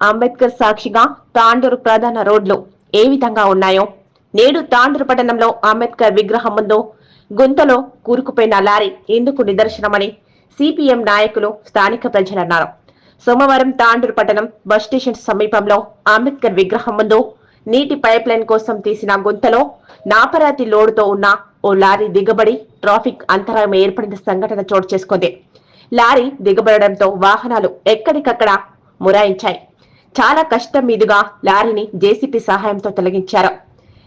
అంబేద్కర్ సాక్షిగా తాండూరు ప్రధాన రోడ్లు ఏ విధంగా ఉన్నాయో? నేడు తాండూరు పట్టణంలో అంబేద్కర్ విగ్రహం ముందు గుంతలో కూరుకుపోయిన లారీ ఇందుకు నిదర్శనమని సిపిఎం నాయకులు స్థానిక ప్రజలన్నారు సోమవారం తాండూరు పట్టణం బస్ స్టేషన్ సమీపంలో అంబేద్కర్ విగ్రహం ముందు నీటి పైప్ లైన్ కోసం తీసిన గుంతలో నాపరాతి లోడుతో ఉన్న ఓ లారీ దిగబడి ట్రాఫిక్ అంతరాయం ఏర్పడిన సంఘటన చోటు చేసుకుంది. లారీ దిగబడడంతో వాహనాలు ఎక్కడికక్కడ మురాయించాయి. చాలా కష్టం మీదుగా లారీని జేసీపీ సహాయంతో తొలగించారు.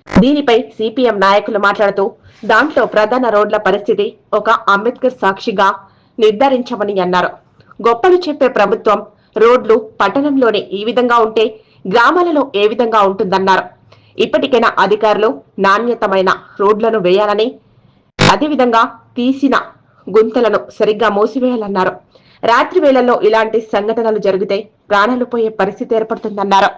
దీనిపై సిపిఎం నాయకులు మాట్లాడుతూ దాంట్లో ప్రధాన రోడ్ల పరిస్థితి ఒక అంబేద్కర్ సాక్షిగా నిర్ధారించమని అన్నారు. గొప్పలు చెప్పే ప్రభుత్వం రోడ్లు పట్టణంలోనే ఈ విధంగా ఉంటే గ్రామాలలో ఏ విధంగా ఉంటుందన్నారు. ఇప్పటికైనా అధికారులు నాణ్యతమైన రోడ్లను వేయాలని అదేవిధంగా తీసిన గుంతలను సరిగ్గా మూసివేయాలన్నారు. రాత్రి వేళల్లో ఇలాంటి సంఘటనలు జరిగితే ప్రాణాలు పోయే పరిస్థితి ఏర్పడుతుందన్నారు.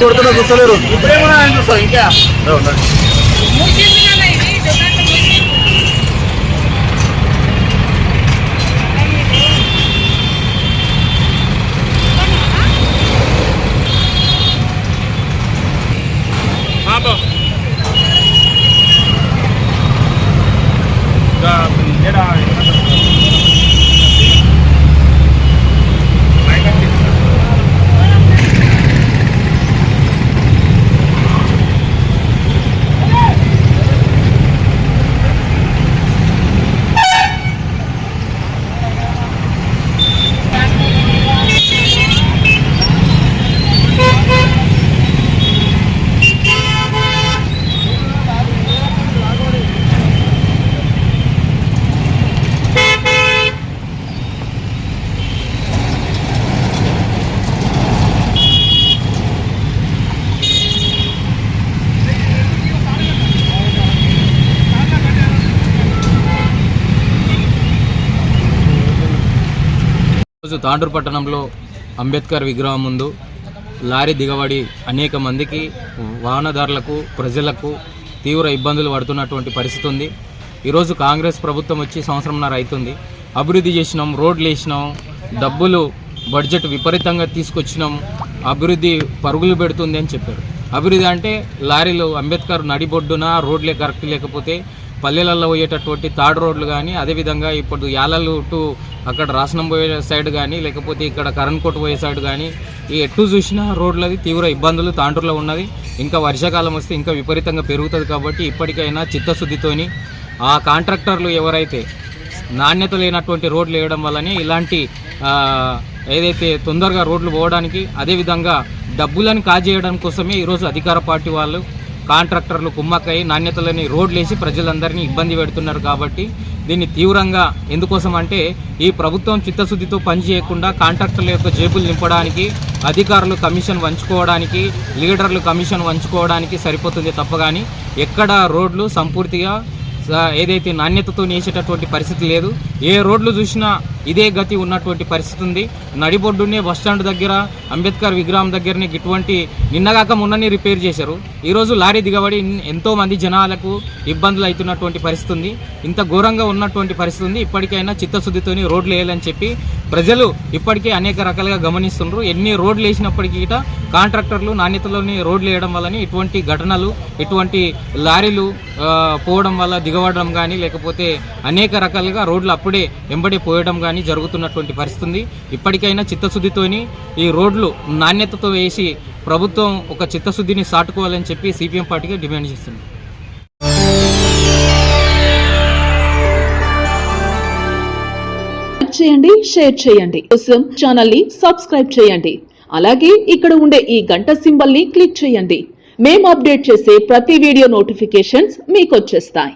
కొడుతున్నా చూస్తలేరు ఇప్పుడేమో చూస్తాం ఇంకా ఈరోజు తాండూరు పట్టణంలో అంబేద్కర్ విగ్రహం ముందు లారీ దిగబడి అనేక మందికి వాహనదారులకు ప్రజలకు తీవ్ర ఇబ్బందులు పడుతున్నటువంటి పరిస్థితి ఉంది. ఈరోజు కాంగ్రెస్ ప్రభుత్వం వచ్చి సంవత్సరంన్నర అవుతుంది. అభివృద్ధి చేసినాం రోడ్లు వేసినాం డబ్బులు బడ్జెట్ విపరీతంగా తీసుకొచ్చినాం అభివృద్ధి పరుగులు పెడుతుంది అని చెప్పారు. అభివృద్ధి అంటే లారీలు అంబేద్కర్ నడిబొడ్డున రోడ్లే కరెక్ట్ లేకపోతే పల్లెలలో పోయేటటువంటి తాడు రోడ్లు కానీ అదేవిధంగా ఇప్పుడు యాలలు టు అక్కడ రాసనం పోయే సైడ్ కానీ లేకపోతే ఇక్కడ కరణ్కోట్ పోయే సైడ్ కానీ ఈ ఎటు చూసినా రోడ్లది తీవ్ర ఇబ్బందులు తాండ్రులో ఉన్నది. ఇంకా వర్షాకాలం వస్తే ఇంకా విపరీతంగా పెరుగుతుంది కాబట్టి ఇప్పటికైనా చిత్తశుద్ధితోని ఆ కాంట్రాక్టర్లు ఎవరైతే నాణ్యత లేనటువంటి రోడ్లు వేయడం వల్లనే ఇలాంటి ఏదైతే తొందరగా రోడ్లు పోవడానికి అదేవిధంగా డబ్బులను కాజేయడం కోసమే ఈరోజు అధికార పార్టీ వాళ్ళు కాంట్రాక్టర్లు కుమ్మక్కై నాణ్యత లేని రోడ్లు వేసి ప్రజలందరినీ ఇబ్బంది పెడుతున్నారు కాబట్టి దీన్ని తీవ్రంగా ఎందుకోసం అంటే ఈ ప్రభుత్వం చిత్తశుద్ధితో పనిచేయకుండా కాంట్రాక్టర్ల యొక్క జేబులు నింపడానికి అధికారులు కమిషన్ వంచుకోవడానికి లీడర్లు కమిషన్ వంచుకోవడానికి సరిపోతుంది తప్ప కానీ ఎక్కడ రోడ్లు సంపూర్తిగా ఏదైతే నాణ్యతతో నేసేటటువంటి పరిస్థితి లేదు. ఏ రోడ్లు చూసినా ఇదే గతి ఉన్నటువంటి పరిస్థితి ఉంది. నడిబొడ్డునే బస్ స్టాండ్ దగ్గర అంబేద్కర్ విగ్రహం దగ్గరనే ఇటువంటి నిన్నగాక మొన్ననే రిపేర్ చేశారు. ఈరోజు లారీ దిగబడి ఎంతోమంది జనాలకు ఇబ్బందులు అవుతున్నటువంటి పరిస్థితి ఉంది. ఇంత ఘోరంగా ఉన్నటువంటి పరిస్థితి ఉంది. ఇప్పటికైనా చిత్తశుద్ధితోని రోడ్లు వేయాలని చెప్పి ప్రజలు ఇప్పటికే అనేక రకాలుగా గమనిస్తున్నారు ఎన్ని రోడ్లు వేసినప్పటికీ కాంట్రాక్టర్లు నాణ్యతలోని రోడ్లు వేయడం వల్లనే ఇటువంటి ఘటనలు ఇటువంటి లారీలు పోవడం వల్ల దిగబడడం కానీ లేకపోతే అనేక రకాలుగా రోడ్లు అప్పుడు వెంబడి పోయడం కానీ జరుగుతున్నటువంటి పరిస్థితి ఇప్పటికైనా చిత్తశుద్ధితోని ఈ రోడ్లు నాణ్యతతో వేసి ప్రభుత్వం ఒక చిత్తశుద్ధిని సాటుకోవాలని చెప్పి సిపిఎం పార్టీగా డిమాండ్ చేస్తుంది. చేయండి షేర్ చేయండి. కోసం ఛానల్ని సబ్స్క్రైబ్ చేయండి. అలాగే ఇక్కడ ఉండే ఈ గంట సింబల్ని క్లిక్ చేయండి. మేము అప్డేట్ చేసే ప్రతి వీడియో నోటిఫికేషన్స్ మీకు వచ్చేస్తాయి.